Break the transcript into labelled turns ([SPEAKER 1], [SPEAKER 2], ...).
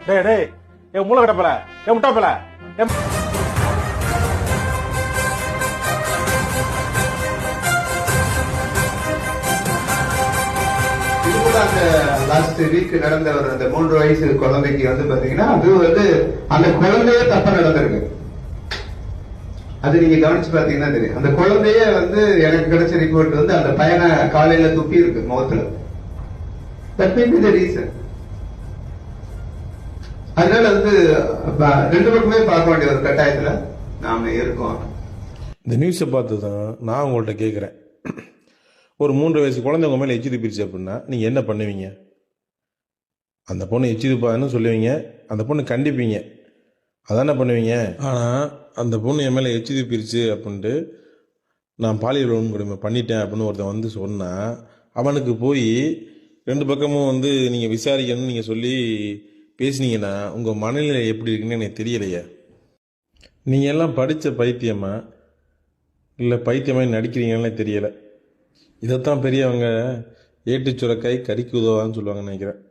[SPEAKER 1] டேய் டேய் ஏ மூளை கட்டப்பல ஏ முட்டாப்பல ஏ
[SPEAKER 2] இது கூட லாஸ்ட் வீக் நடந்த ஒரு அந்த மூன்று வயசு குழந்தைக்கு வந்து பாத்தீங்கன்னா அது வந்து அந்த குழந்தையே தப்பா நடந்திருக்கு. அது நீங்க கவனிச்சு பாத்தீங்கன்னா தெரியும். அந்த குழந்தைய வந்து எனக்கு கிடைச்ச ரிப்போர்ட் வந்து அந்த பையனை காலையில துப்பி இருக்கு முகத்துல தட் மே ரீசன் அதனால வந்து ரெண்டு பக்கமே பார்க்க வேண்டிய ஒரு கட்டாயத்துல. நாம இருக்கோம்.
[SPEAKER 3] இந்த நியூஸை பார்த்து தான் நான் உங்கள்கிட்ட கேட்குறேன் ஒரு மூன்று வயசு குழந்தை உங்கள் மேலே எச்சி துப்பிடுச்சு அப்படின்னா நீங்கள் என்ன பண்ணுவீங்க? அந்த பொண்ணு எச்சி சொல்லுவீங்க அந்த பொண்ணு கண்டிப்பீங்க. அதானே பண்ணுவீங்க? ஆனால் அந்த பொண்ணு என் மேலே எச்சி துப்பிடுச்சு அப்படின்ட்டு நான் பாலியல் வன்கொடுமை பண்ணிட்டேன் அப்படின்னு ஒருத்தன் வந்து சொன்னால் அவனுக்கு போய் ரெண்டு பக்கமும் வந்து நீங்கள் விசாரிக்கணும்னு நீங்கள் சொல்லி பேசுனீங்கன்னா உங்கள் மனநிலை எப்படி இருக்குன்னு எனக்கு தெரியலையே. நீங்கள் எல்லாம் படித்த பைத்தியமா? இல்லை பைத்தியமாக நடிக்கிறீங்கன்னு தெரியலை. இதைத்தான் பெரியவங்க ஏட்டு சுரக்காய் கறிக்கு உதவான்னு சொல்லுவாங்கன்னு நினைக்கிறேன்.